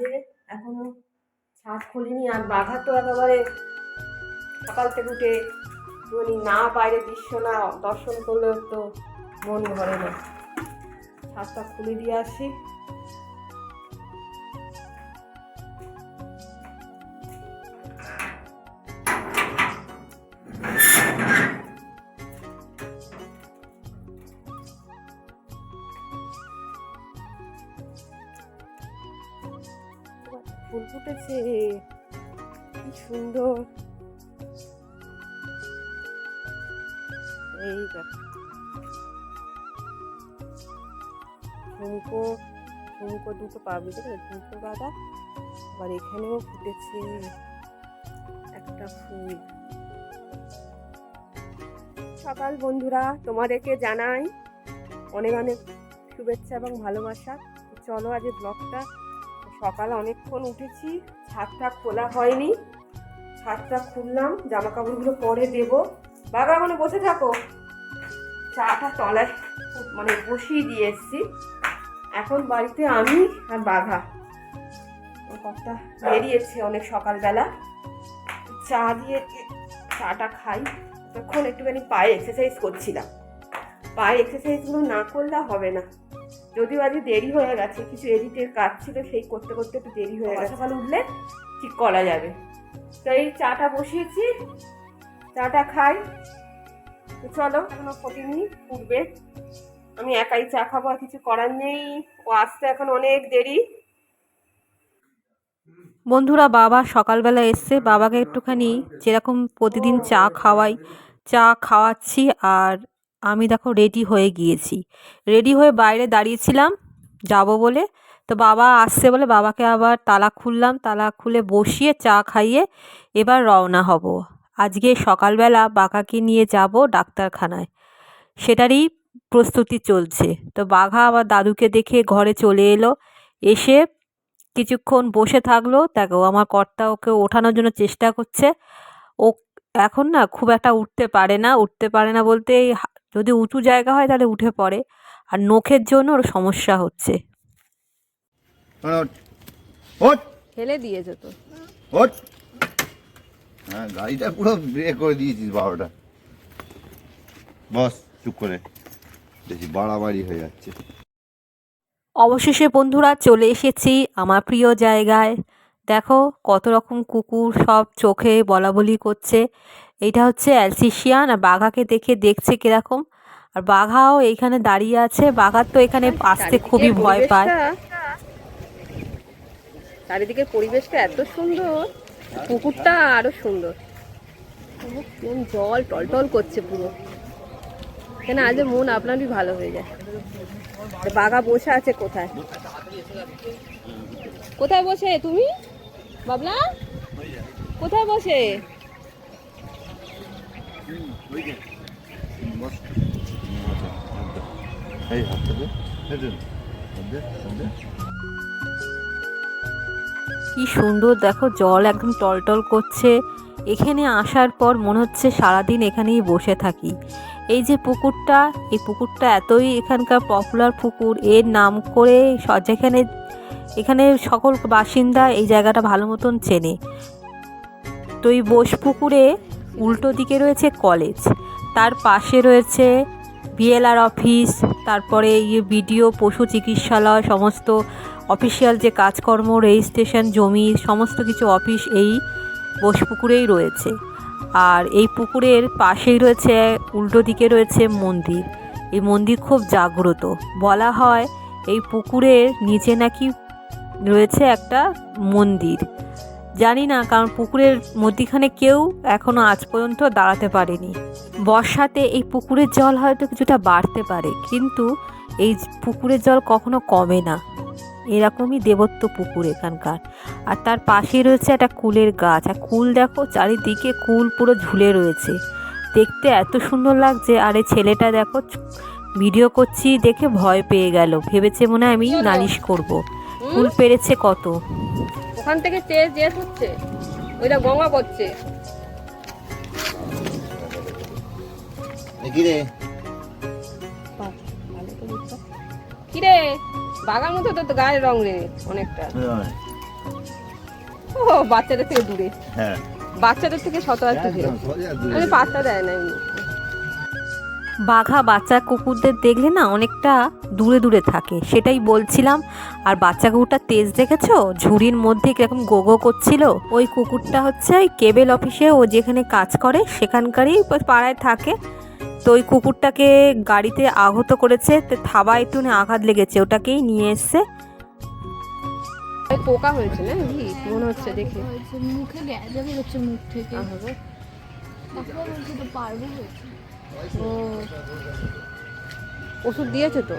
বাজে এখনও ছাদ খুলিনি আর বাঘা তো একেবারে সকাল থেকে উঠে মনি না, বাইরে দৃশ্য না, দর্শন করলেও তো মন ভরে না। ছাদটা খুলে দিয়ে আসি। ফুল ফুটেছে। কি সুন্দর। এই দেখো। ঝুমকো ঝুমকো দুটো পাবি দেখো ঝুমকো গাঁদা। আবার এখানেও ফুটেছে একটা ফুল। সকাল বন্ধুরা, তোমাদেরকে জানাই অনেক অনেক শুভেচ্ছা এবং ভালোবাসা। চলো আজ ব্লগটা সকাল অনেকক্ষণ উঠেছি, ছাদটা খোলা হয়নি। ছাদটা খুললাম জামা কাপড়গুলো পরে দেবো। বাবা মানে বসে থাকো। চাটা তলায় মানে বসিয়ে দিয়ে এসছি। এখন বাড়িতে আমি আর বাঘা। কর্তা বেরিয়েছে অনেক সকালবেলা। চা দিয়ে চাটা খাই। তখন একটুখানি পায়ে এক্সারসাইজ করছিলাম। পায়ে এক্সারসাইজগুলো না করলে হবে না। যদিও আজ দেরি হয়ে গেছে কিছু এডিটের কাজ ছিল সেই করতে করতে একটু দেরি হয়ে গেছে। সকালে উঠলে ঠিক করা যাবে। তো এই চাটা বসিয়েছি চাটা খাই। তো চলো এখনও ফোটেনি ফুটবে আমি একাই চা খাব আর কিছু করার নেই। ও আসতে এখন অনেক দেরি। বন্ধুরা বাবা সকালবেলা এসছে। বাবাকে একটুখানি যেরকম প্রতিদিন চা খাওয়াই চা খাওয়াচ্ছি আর আমি দেখো রেডি হয়ে গিয়েছি। রেডি হয়ে বাইরে দাঁড়িয়েছিলাম, যাব বলে। তো বাবা আসছে বলে বাবাকে আবার তালা খুললাম, তালা খুলে বসিয়ে চা খাইয়ে এবার রওনা হব। আজকে সকালবেলা বাঘাকে নিয়ে যাব ডাক্তারখানায়। সেটারই প্রস্তুতি চলছে। তো বাঘা আবার দাদুকে দেখে ঘরে চলে এলো, এসে কিছুক্ষণ বসে থাকল। দেখো আমার কর্তা ওকে ওঠানোর জন্য চেষ্টা করছে। ও এখন না খুব একটা উঠতে পারে না, উঠতে পারে না বলতে এই যদি উঁচু জায়গা হয় তাহলে উঠে পড়ে। আর নখের জন্য ওর সমস্যা হচ্ছে। ফেলে দিয়েছে তো। হ্যাঁ গাড়িটা পুরো ব্রেক করে দিয়েছিস বারোটা বস চুপ করে। দেখি বাড়াবাড়ি হয়ে যাচ্ছে। অবশেষে বন্ধুরা চলে এসেছি আমার প্রিয় জায়গায়। দেখো কত রকম কুকুর সব চোখে বলা বলি করছে। এইটা হচ্ছে অ্যালসিশিয়ান আর বাঘাকে দেখে দেখছে কীরকম। আর বাঘাও এইখানে দাঁড়িয়ে আছে। বাঘার তো এখানে আসতে খুবই ভয় পায়। চারিদিকে পরিবেশটা এত সুন্দর। পুকুরটা আরও সুন্দর। জল টলটল করছে পুরো। এখানে আজ মন আপনারই ভালো হয়ে যায়। বাঘা বসে আছে কোথায়? কোথায় বসে তুমি? বাবলা? কোথায় বসে। কি সুন্দর, দেখো জল একদম টলটল করছে। এখানে আসার পর মনে হচ্ছে সারাদিন এখানেই বসে থাকি। এই যে পুকুরটা, এই পুকুরটা এতই এখানকার পপুলার পুকুর, এর নাম করে যেখানে এখানে সকল বাসিন্দা এই জায়গাটা ভালো মতন চেনে। তো এই বোস পুকুরে উল্টো দিকে রয়েছে কলেজ তার পাশে রয়েছে বিএলআর অফিস তারপরে বিডিও পশু চিকিৎসালয়, সমস্ত অফিসিয়াল যে কাজকর্ম রেজিস্ট্রেশন জমি, সমস্ত কিছু অফিস এই বোসপুকুরেই রয়েছে। আর এই পুকুরের পাশেই রয়েছে, উল্টো দিকে রয়েছে মন্দির। এই মন্দির খুব জাগ্রত। বলা হয় এই পুকুরের নিচে নাকি রয়েছে একটা মন্দির। জানি না, কারণ পুকুরের মধ্যিখানে কেউ এখনও আজ পর্যন্ত দাঁড়াতে পারেনি। বর্ষাতে এই পুকুরের জল হয়তো কিছুটা বাড়তে পারে, কিন্তু এই পুকুরের জল কখনো কমে না। এরকমই দেবত্ব পুকুর এখানকার। আর তার পাশেই রয়েছে একটা কুলের গাছ। আর কুল দেখো, চারিদিকে কুল পুরো ঝুলে রয়েছে। দেখতে এত সুন্দর লাগছে। আর এই ছেলেটা দেখো, ভিডিও করছি দেখে ভয় পেয়ে গেল। ভেবেছে মনে হয় আমি নালিশ করব। কুল পেরেছে কত? ওখান থেকে তেজ জেট হচ্ছে। ওইটা গঙ্গা করছে এ কি রে? কিরে? বাগার মতো তো গায়ের রং রে অনেকটা। আয়। ও বাচ্চাদের থেকে দূরে। হ্যাঁ। বাচ্চাদের থেকে শত একটু দূরে। দূরে। আমি পাত্তা দেয় না এমনি। বাঘা বাচ্চা কুকুরদের দেখলে না অনেকটা দূরে দূরে থাকে সেটাই বলছিলাম। আর বাচ্চা কুকুরটা তেজ দেখেছ? ঝুড়ির মধ্যে কীরকম গোগো করছিল। ওই কুকুরটা হচ্ছে ওই কেবেল অফিসে ও যেখানে কাজ করে সেখানকারই ওই পাড়ায় থাকে। তো ওই কুকুরটাকে গাড়িতে আহত করেছে তো থাবা একটু আঘাত লেগেছে ওটাকেই নিয়ে এসছে। ওই পোকা হয়েছে না? কি মনে হচ্ছে দেখে। মুখে বেরোচ্ছে মুখ থেকে। পারব ওষুধ দিয়েছে তো?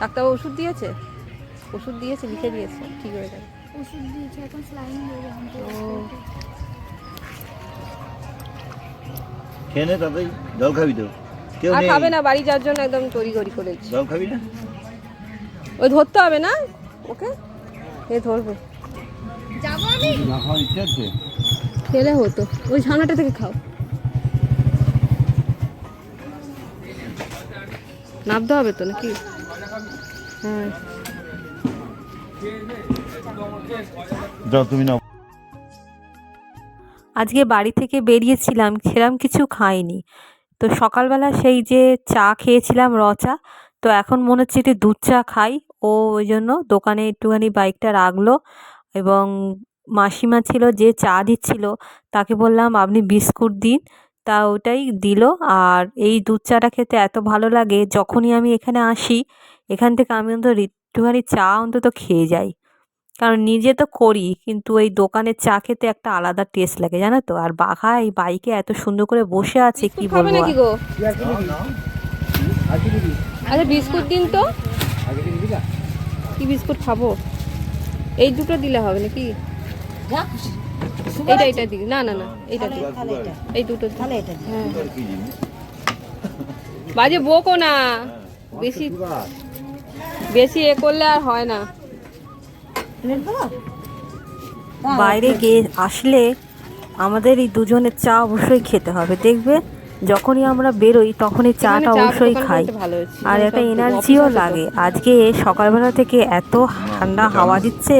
ডাক্তার ওষুধ দিয়েছে? ওষুধ দিয়েছে লিখে দিয়েছে ঠিক হয়ে যাবে ওষুধ দিয়েছে এখন স্লাইন যাবে ও। খেয়ে নে তাতেই জল খাবি তো। কেউ আর খাবে না বাড়ি যাওয়ার জন্য একদম তড়ি গড়ি করেছি জল খাবি না? ওই ধরতে হবে না? ওকে? এ ধরবে। যাব আমি। না খাওয়ার ইচ্ছা আছে। খেলে হতো। ওই সামনেটা থেকে খাও। নামতে হবে তো নাকি? হ্যাঁ। যাও তুমি নাও। আজকে বাড়ি থেকে বেরিয়েছিলাম সেরম কিছু খাইনি। তো সকালবেলা সেই যে চা খেয়েছিলাম র চা তো এখন মনে হচ্ছে একটু দুধ চা খাই। ও ওই জন্য দোকানে একটুখানি বাইকটা রাখল এবং মাসিমা ছিল যে চা দিচ্ছিল তাকে বললাম আপনি বিস্কুট দিন। তা ওটাই দিল। আর এই দুধ চাটা খেতে এত ভালো লাগে যখনই আমি এখানে আসি এখান থেকে আমি অন্তত একটুখানি চা অন্তত খেয়ে যাই। কারণ নিজে তো করি কিন্তু এই দোকানের চা খেতে একটা আলাদা টেস্ট লাগে জানো তো? আর বাঘা এই বাইকে এত সুন্দর করে বসে আছে কি বলব নাকি গো? আচ্ছা বিস্কুট দিন তো। কি বিস্কুট খাব? এই দুটো দিলে হবে নাকি? এইটা এইটা দিই না না না দিই এই দুটো দিই। হ্যাঁ। কি বাজে বকো না। বেশি বেশি এ করলে আর হয় না। বাইরে গিয়ে আসলে আমাদের এই দুজনের চা অবশ্যই খেতে হবে। দেখবে যখনই আমরা বেরোই তখনই চাটা অবশ্যই খাই। আর একটা এনার্জিও। লাগে। আজকে সকালবেলা থেকে এত ঠান্ডা হাওয়া দিচ্ছে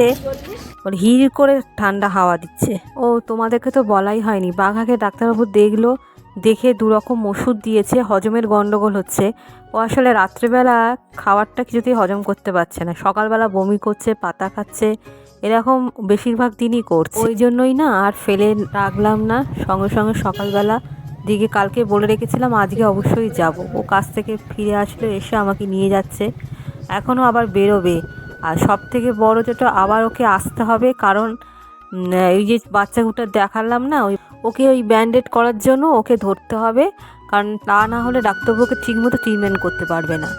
ওর হির করে ঠান্ডা হাওয়া দিচ্ছে। ও, তোমাদেরকে তো বলাই হয়নি। বাঘাকে ডাক্তারবাবু দেখল, দেখে দুরকম ওষুধ দিয়েছে, হজমের গন্ডগোল হচ্ছে। ও আসলে রাত্রেবেলা খাবারটা কিছুতেই হজম করতে পারছে না। সকালবেলা বমি করছে, পাতা খাচ্ছে, এরকম বেশিরভাগ দিনই করছে। ওই জন্যই না আর ফেলে রাখলাম না। সঙ্গে সঙ্গে সকালবেলা দিকে কালকে বলে রেখেছিলাম, আজকে অবশ্যই যাব। ও কাছ থেকে ফিরে আসলে, এসে আমাকে নিয়ে যাচ্ছে। এখনও আবার বেরোবে। আর সব থেকে বড় যেটা আবার ওকে আসতে হবে কারণ এই যে বাচ্চা বাচ্চাগুলো দেখালাম না ওই ওকে ওই ব্যান্ডেড করার জন্য ওকে ধরতে হবে কারণ তা না হলে ডাক্তারবাবুকে ঠিকমতো ট্রিটমেন্ট করতে পারবে না।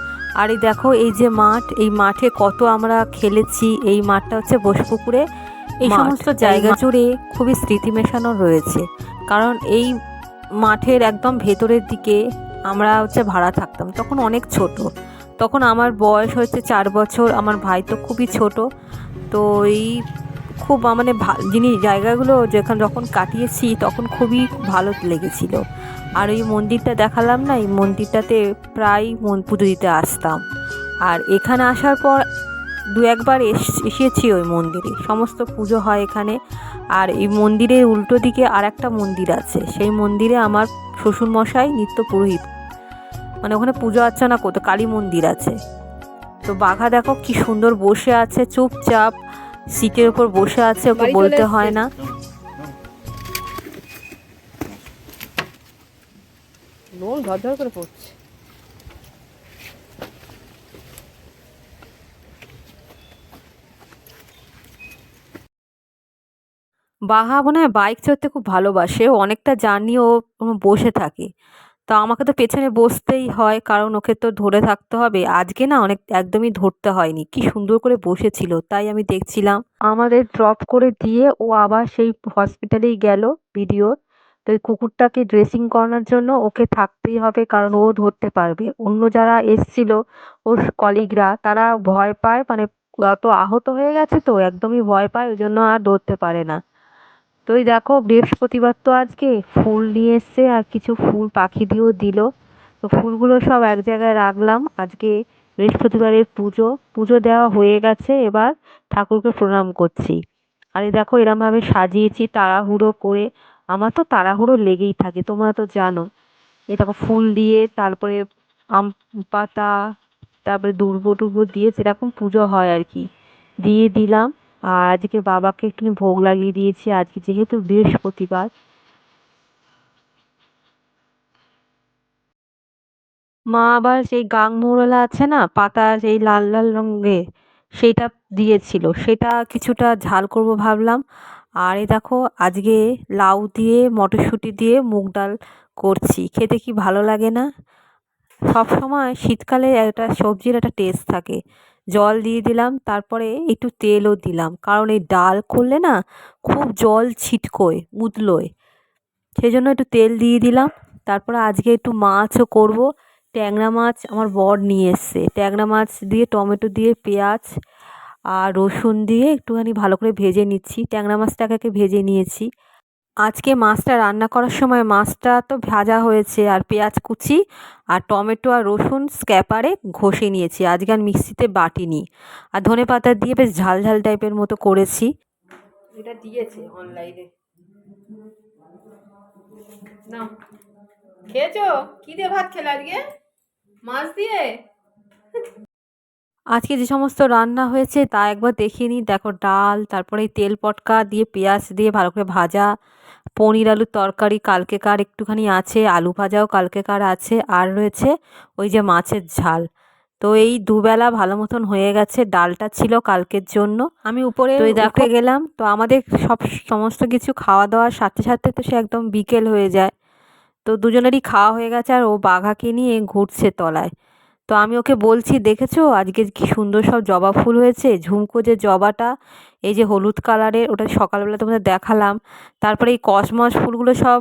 আর এই দেখো এই যে মাঠ এই মাঠে কত আমরা খেলেছি এই মাঠটা হচ্ছে বোসপুকুরে। এই সমস্ত জায়গা জুড়ে খুবই স্মৃতি মেশানো রয়েছে কারণ এই মাঠের একদম ভেতরের দিকে আমরা হচ্ছে ভাড়া থাকতাম তখন অনেক ছোট। তখন আমার বয়স হচ্ছে চার বছর, আমার ভাই তো খুবই ছোট। তো এই খুব মানে জিনিস জায়গাগুলো যেখানে যখন কাটিয়েছি তখন খুবই ভালো লেগেছিল। আর এই মন্দিরটা দেখালাম না, এই মন্দিরটাতে প্রায় মন পুজো দিতে আসতাম। আর এখানে আসার পর দু একবার এস- এসেছি ওই মন্দিরে। সমস্ত পুজো হয় এখানে। আর এই মন্দিরের উল্টো দিকে আর একটা মন্দির আছে। সেই মন্দিরে আমার শ্বশুরমশাই নিত্য পুরোহিত মানে ওখানে পুজো অর্চনা করতো কালী মন্দির আছে। তো বাঘা দেখো কি সুন্দর বসে আছে চুপচাপ সিটের উপর বসে আছে ওকে বলতে হয় না। লোন ঝরঝর করে পড়ছে। বাহা মনে হয় বাইক চড়তে খুব ভালোবাসে ও অনেকটা জার্নি ও বসে থাকে। তো আমাকে তো পেছনে বসতেই হয়, কারণ ওকে তো ধরে থাকতে হবে। আজকে না অনেক, একদমই ধরতে হয়নি। কি সুন্দর করে বসেছিল, তাই আমি দেখছিলাম। আমাদের ড্রপ করে দিয়ে ও আবার সেই হসপিটালেই গেল ভিডিও তো এই কুকুরটাকে ড্রেসিং করানোর জন্য ওকে থাকতেই হবে, কারণ ও ধরতে পারবে। অন্য যারা এসছিল, ওর কলিগরা তারা ভয় পায় মানে অত আহত হয়ে গেছে তো, একদমই ভয় পায়, ওই জন্য আর ধরতে পারে না। তো এই দেখো, বৃহস্পতিবার তো আজকে ফুল নিয়ে এসছে আর কিছু ফুল পাখি দিয়েও দিল। তো ফুলগুলো সব এক জায়গায় রাখলাম। আজকে বৃহস্পতিবারের পুজো। পুজো দেওয়া হয়ে গেছে। এবার ঠাকুরকে প্রণাম করছি। আর এই দেখো, এরমভাবে সাজিয়েছি তাড়াহুড়ো করে। আমার তো তাড়াহুড়ো লেগেই থাকে, তোমরা তো জানো। এই দেখো, ফুল দিয়ে তারপরে আম পাতা, তারপরে দুর্ব টুর্ব দিয়ে যেরকম পুজো হয় আর কি, দিয়ে দিলাম। আর আজকে বাবাকে একটু ভোগ লাগিয়ে দিয়েছি, আজকে যেহেতু বৃহস্পতিবার। মা আবার সেই গাংমোরলা আছে না, পাতা সেই লাল লাল রঙের সেইটা দিয়েছিল, সেটা কিছুটা ঝাল করব ভাবলাম। আর এই দেখো, আজকে লাউ দিয়ে, মটরশুঁটি দিয়ে মুগ ডাল করছি, খেতে কি ভালো লাগে না? সব সময় শীতকালে একটা সবজির একটা টেস্ট থাকে। জল দিয়ে দিলাম, তারপরে একটু তেলও দিলাম। কারণ এই ডাল করলে না খুব জল ছিটকোয় উতলোয় সেই জন্য একটু তেল দিয়ে দিলাম। তারপরে আজকে একটু মাছও করব। ট্যাংরা মাছ আমার বর নিয়ে এসছে। ট্যাংরা মাছ দিয়ে, টমেটো দিয়ে, পেঁয়াজ আর রসুন দিয়ে একটুখানি ভালো করে ভেজে নিচ্ছি। ট্যাংরা মাছটাকে ভেজে নিয়েছি। আজকে মাছটা রান্না করার সময় মাছটা তো ভাজা হয়েছে আর পেঁয়াজ কুচি আর টমেটো আর রসুন স্ক্যাপারে ঘষে নিয়েছি। আজকে আর মিক্সিতে বাটিনি। আর ধনে পাতা দিয়ে বেশ ঝাল ঝাল টাইপের মতো করেছি। এটা দিয়েছে অনলাইনে। না খেয়েছো? কি দিয়ে ভাত খেলে আজকে? মাছ দিয়ে? আজকে যে সমস্ত রান্না হয়েছে তা একবার দেখিয়ে নিই দেখো ডাল তারপরে তেল পটকা দিয়ে পেঁয়াজ দিয়ে ভালো করে ভাজা। পনির আলুর তরকারি কালকেকার একটুখানি আছে আলু ভাজাও কালকেকার আছে আর রয়েছে ওই যে মাছের ঝাল। তো এই দুবেলা ভালো মতন হয়ে গেছে ডালটা ছিল কালকের জন্য। আমি উপরে তো দেখে গেলাম তো আমাদের সব সমস্ত কিছু খাওয়া দাওয়ার সাথে সাথে তো সে একদম বিকেল হয়ে যায়। তো দুজনেরই খাওয়া হয়ে গেছে আর ও বাঘাকে নিয়ে ঘুরছে তলায়। তো আমি ওকে বলছি দেখেছ? আজকে কি সুন্দর সব জবা ফুল হয়েছে। ঝুমকো যে জবাটা এই যে হলুদ কালারের ওটা সকালবেলা তোমাদের দেখালাম। তারপরে এই কসমস ফুলগুলো সব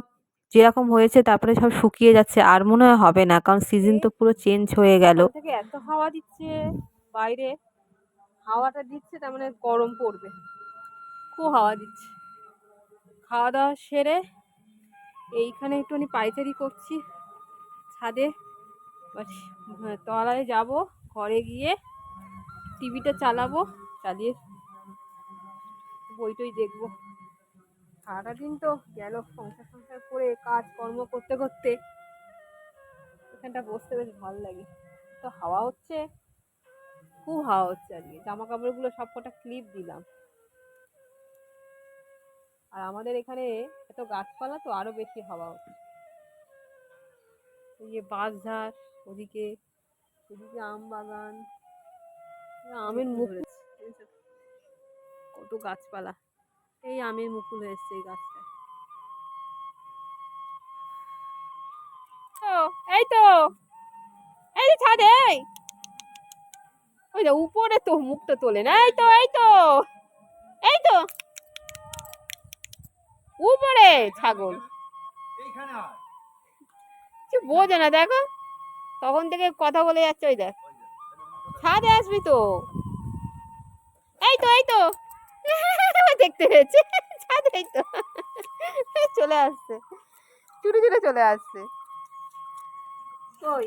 যেরকম হয়েছে তারপরে সব শুকিয়ে যাচ্ছে। আর মনে হয় হবে না কারণ সিজন তো পুরো চেঞ্জ হয়ে গেল। এত হাওয়া দিচ্ছে বাইরে। হাওয়াটা দিচ্ছে তার মানে গরম পড়বে। খুব হাওয়া দিচ্ছে। খাওয়া দাওয়া সেরে এইখানে একটুখানি পাইচারি করছি ছাদে। তলায় যাব, ঘরে গিয়ে টিভিটা চালাবো, চালিয়ে বই টই দেখব। সারাটা দিন তো গেল সংসার সংসার করে কাজ কর্ম করতে করতে। এখানটা বসতে বেশ ভালো লাগে। তো হাওয়া হচ্ছে, খুব হাওয়া হচ্ছে আজকে। জামা কাপড়গুলো সব কটা ক্লিপ দিলাম। আর আমাদের এখানে এত গাছপালা তো আরও বেশি হাওয়া হচ্ছে। এই যে বাঁশঝাড় ওদিকে ওদিকে আম বাগান আমের মুকুল। কত গাছপালা। এই আমের মুকুল হয়েছে এই গাছটা ও এই তো। এই ছাদে এই। ওই যে উপরে তো মুখটা তোলে না এই তো এই তো। এই তো। উপরে ছাগল। কিছু বোঝে না দেখো। তখন থেকে কথা বলে যাচ্ছে ওই দেখ। ছাদে আসবি তো। এই তো এই তো। দেখতে পেয়েছে। ছাদে এই তো। চলে আসছে। ছুটে ছুটে চলে আসছে। কই?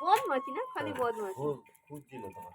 বদমাছি না? খালি বদমাছি খুঁজছিল তোমার